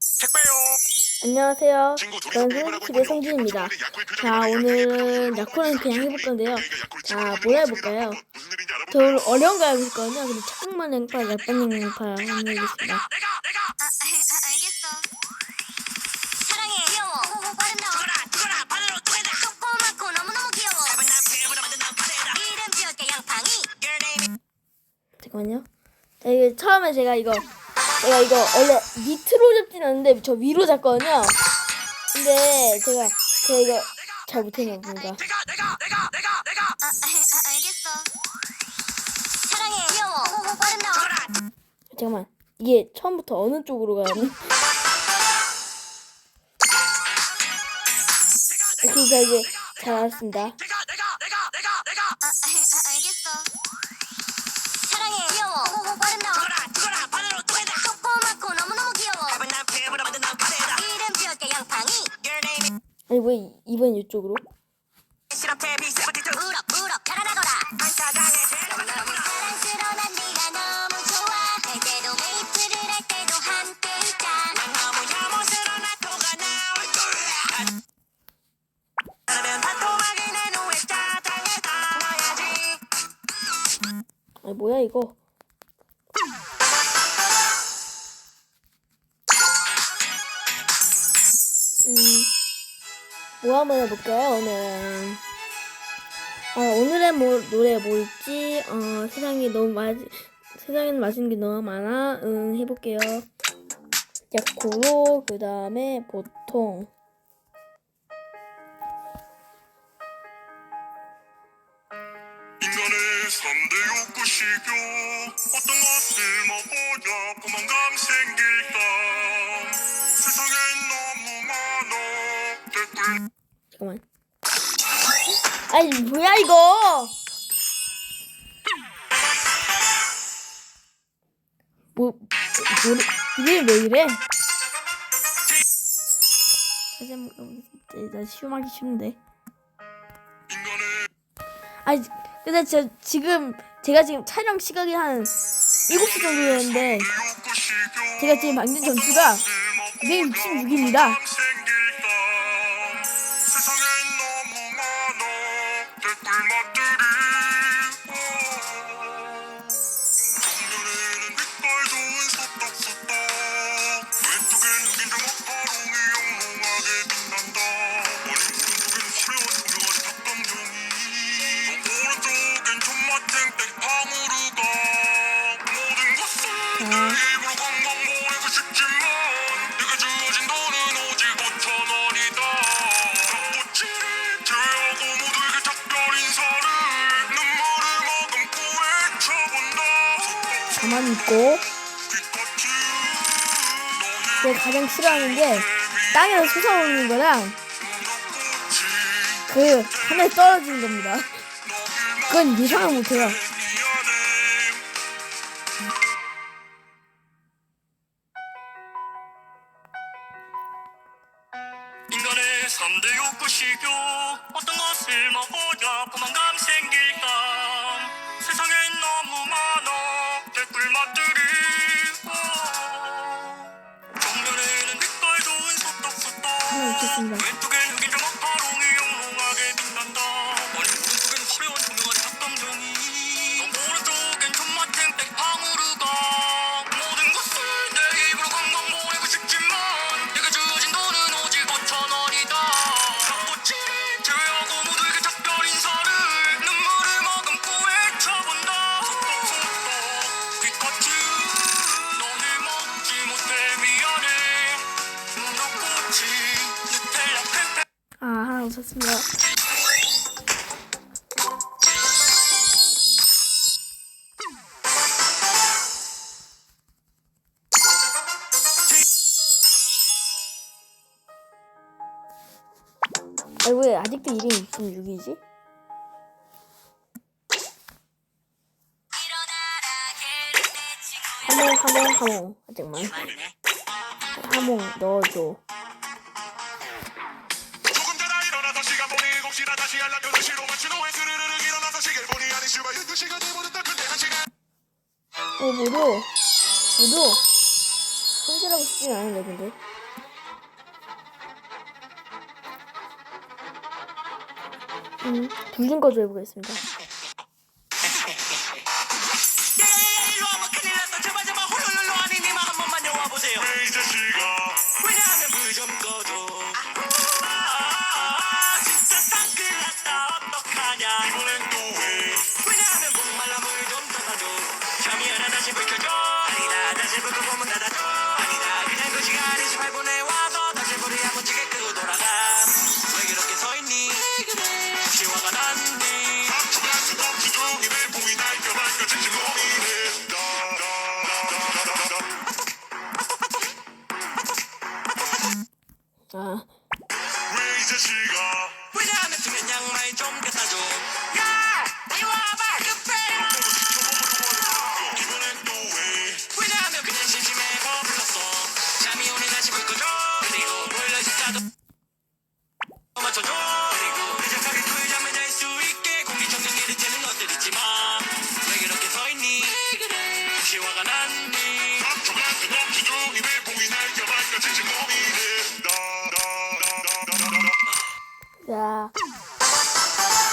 택배요. 안녕하세요. 저는 있군요. 성진입니다. 자, 오늘은 야구는 그냥 해볼 건데요. 자, 뭘 모습이나 해볼까요? 저 오늘 어려운 거 해볼 거거든요. 근데 책만 양파, 약반 양파 해보겠습니다. 아, 아, 잠깐만요. 자, 이거 처음에 제가 이거, 제가 이거 원래 밑으로 잡진 않는데 저 위로 잡거든요. 근데 제가, 제가 이거 잘 못했나 봅니다. 내가 내가 내가 내가 내가 아, 아, 아, 알겠어. 사랑해, 귀여워. 빠른 너. 죽어라 잠깐만. 이게 처음부터 어느 쪽으로 가는? 오케이, 자, 이제 잘 알았습니다. 내가 내가 내가 내가 내가 아, 아, 아, 알겠어. 사랑해, 귀여워. 빠른 너. 죽어라 죽어 눈에 짜장에 담아야지. 아니, 뭐야, 이거. 뭐 한번 해볼까요, 오늘은? 아, 오늘의 뭐, 노래 뭘지, 어, 세상에 너무 맛, 세상에는 맛있는 게 너무 많아. 응, 해볼게요. 야코로, 그 다음에 보통. 인간의 3대 욕구시교 어떤 것 잠깐만. 아니, 뭐야, 이거! 뭐, 노래, 이게 왜 이래? 다시 한 번, 나 시험하기 싫은데. 아니, 근데 저 지금, 제가 지금 촬영 시각이 한 7시 정도 되는데, 제가 지금 방금 점수가 266입니다. 있고, 제가 가장 싫어하는 게, 땅에서 솟아오르는 거랑, 그, 하늘에 떨어지는 겁니다. 그건 예상을 못해요. 하나 하나 웃었습니다. 아니, 왜 아직도 이름이 66이지? 하몽, 하몽, 하몽. 잠깐만. 하몽 넣어줘. 어, 무료. 무료. 손질하고 싶진 않은데 근데 음, 불좀 꺼줘 해보겠습니다 자식아 왜냐하면 투면 양말 좀 갖다 줘 야! 이리 와봐 급해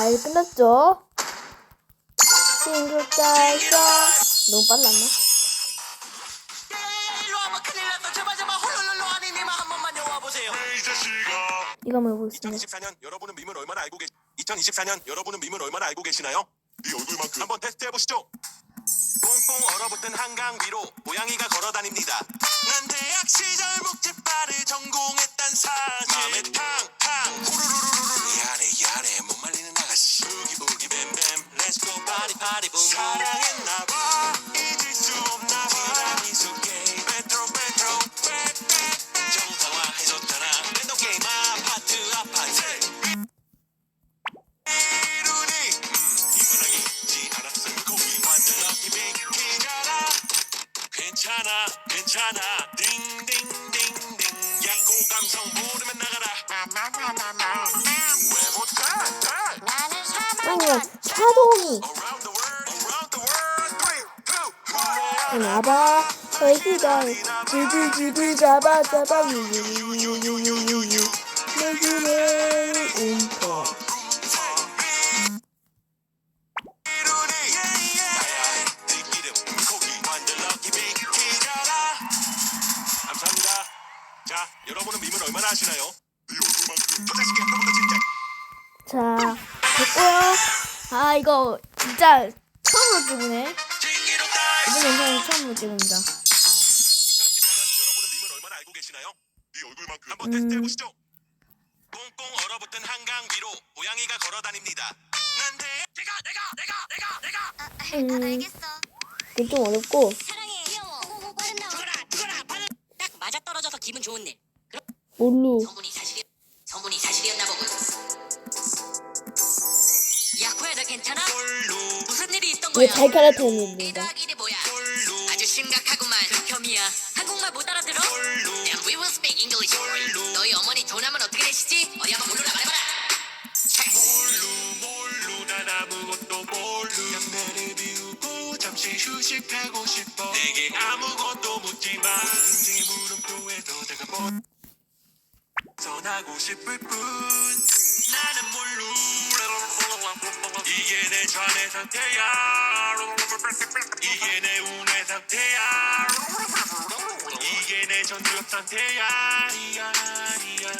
잘 끝났죠? 친구 딸까 너무 빨랐나? 이 이거 한번 해보겠습니다. 2024년 여러분은 밈을 얼마나 알고 계시 2024년 여러분은 밈을 얼마나 알고 계시나요? 네 얼굴만큼. 한번 테스트 해보시죠. 꽁꽁 얼어붙은 한강 위로 고양이가 걸어다닙니다. 난 대학 시절 묵찌빠를 전공했단 사실. 맘에 탕탕. 후루루루루루 미안해 미 안해 못 말리는 아가씨. 우기 우기 뱀뱀 렛츠고 파리 파리 붐 사랑했나봐. 잊을 수 없나봐. 티라미수 게임 페트로 페트로 빼빼빼. 정상화해줬잖아. 랜덤 게임 아파트 아파트. 이루니. 이분하게 있지 않았음 거기 완전 럭키 빅키잖아. 괜찮아 괜찮아 Three, two, one 나봐 저희가 지지지지 잡아 잡아 유유유유유유유 내 집에 움퍼 아 진짜 처음으로 찍으네. 이번 영상은 처음으로 찍습니다. 2024년 여러분은 밈을 얼마나 알고 계시나요? 네 얼굴만큼 한번 테스트 해보시죠. 꽁꽁 얼어붙은 한강 위로 고양이가 걸어다닙니다. 난 대... 내가 내가 내가 내가 내가! 음. 알겠어. 이건 좀 어렵고. 사랑해. 귀여워. 아름다워 죽어라 죽어라 받을 딱 맞아 떨어져서 기분 좋은 일 뭘로? 성분이 사실 괜찮아? 무슨 일이 있던 거야? 잘 갈아타입니다 이게 뭐야? 아주 심각하구만. 극혐이야. 한국말 못 알아들어? Then we will speak English. 너희 어머니 조남은 어떻게 되시지? 어디 한번 물어라 말해봐라. 몰루 몰루 난 아무것도 몰루 양내를 비우고 잠시 휴식하고 싶어. 내게 아무것도 묻지 마. 인생의 물음표에서 내가 벗어나고 싶을 뿐. 나는 몰루 이게 내 좌뇌 상태야. 이게 내 우뇌 상태야. 이게 내 전두엽 상태야.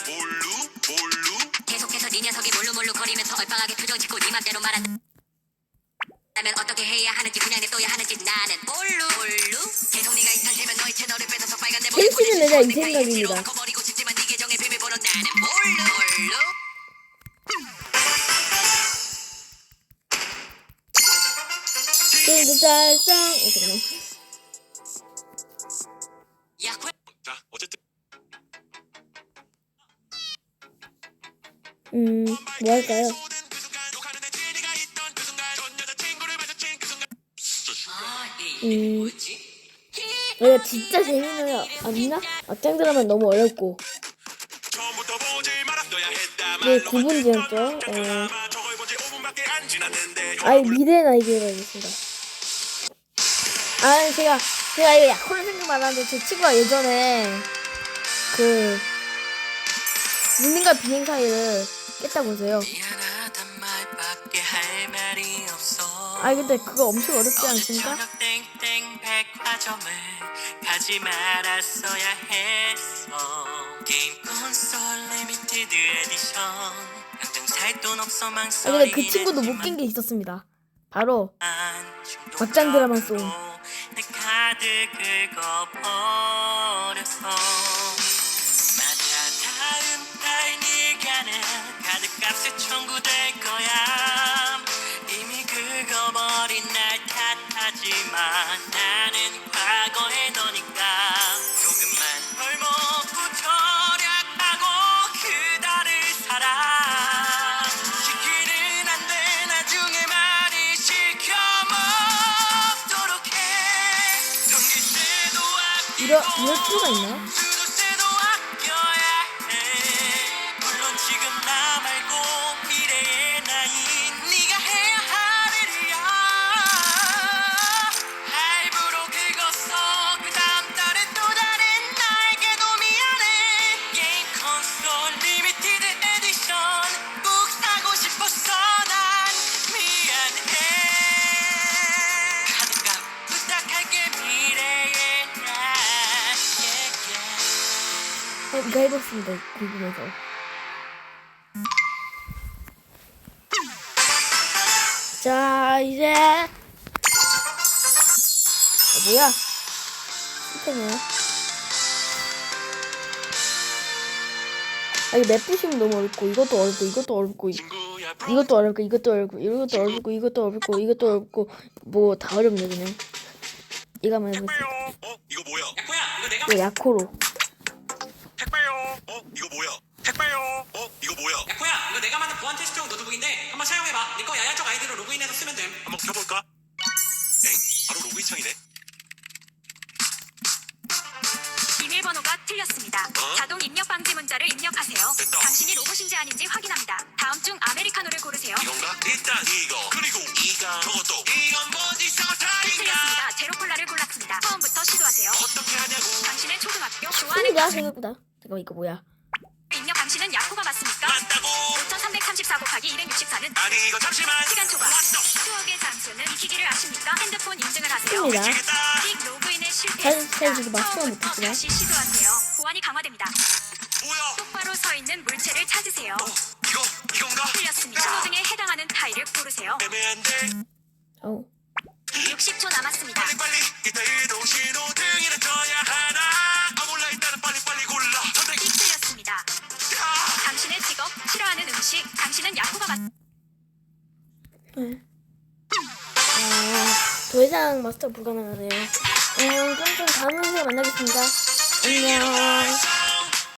몰루 몰루. 계속해서 네 녀석이 몰루몰루 거리면서 얼빵하게 표정 짓고 네 맘대로 말한 라면 어떻게 해야 하는지 그냥 냅둬야 하는지 나는 몰루 몰루. 계속 네가 있던 세면 너의 채널을 뺏어서 빨간 대본에 헬스는 보내줄 내가 이 생각입니다. 거에 버리고 싶지만 네 계정의 비밀번호 나는 몰루 몰루 짤쌍 이렇게 자 어쨌든 음 뭐 할까요? 아이 음? 이거 진짜 재밌는 아니나? 악장 드라마 너무 어렵고. 네 구분 지었죠? 어, 저걸 보지 5분밖에 안 지났는데 아이 미래 나이게 해야겠습니다 아 제가 제가 이거 약혼을 생각 많았는데 제 친구가 예전에 그 눈님과 비행 사이를 깼다고 해서요. 아 근데 그거 엄청 어렵지 않습니까? 가지 말았어야 했어 게임 콘 솔 리미티드 에디션 당장 살돈 없어 아 망설이긴 근데 그 친구도 못낀게 있었습니다. 바로 막장 드라마 송. 내 카드 긁어버렸어. 맞아 다음 달 네가는 카드값에 청구될 거야. 이미 긁어버린 날 탓하지만 아끼고 이럴 해봤습니다. 궁금해서. 자 이제 아, 뭐야? 실패네요. 아 이거 맵 부시면 너무 어렵고 이것도 어렵고 이것도 어렵고 이- 이것도 어렵고 이것도 어렵고 이것도 어렵고 이것도 어렵고 이것도 어렵고 뭐 다 어렵네 그냥. 이거 한번 해보세요. 어 이거 뭐야 야코야 이거 내가 이거 야코로. 이거 내가 만든 보안 테스트용 노트북인데 한번 사용해봐 네거 야야 쪽 아이디로 로그인해서 쓰면 됨 한번 켜볼까 엥 바로 로그인 창이네 비밀번호가 틀렸습니다. 어? 자동 입력 방지 문자를 입력하세요. 됐다. 당신이 로봇인지 아닌지 확인합니다. 다음 중 아메리카노를 고르세요. 이건가 일단 이거 그리고 이거 저것도 이건 뭔지 사타인가 틀렸습니다. 제로콜라를 골랐습니다. 처음부터 시도하세요. 어떻게 하냐고 당신의 초등학교 좋아하는 큰일이야 생각보다. 잠깐 이거 뭐야? 입력 당신은 야코가 맞습니까? 맞다고 5334 곱하기 264는 아니 이거 잠시만 시간 초과. 왔어 추억의 장소는 이 기기를 아십니까? 핸드폰 인증을 하세요. 미치겠다 틱 로그인에 잘- 실패했습니다. 잘 지금 맞추면 처음부터. 다시 시도하세요. 보안이 강화됩니다. 뭐야 똑바로 서 있는 물체를 찾으세요. 어 이거 이건가 틀렸습니다. 신호등에 해당하는 타일을 고르세요. 애매한데 어. 60 이상 마스터 불가능하네요. 음, 그럼 좀 다음 영상에 만나겠습니다. 안녕.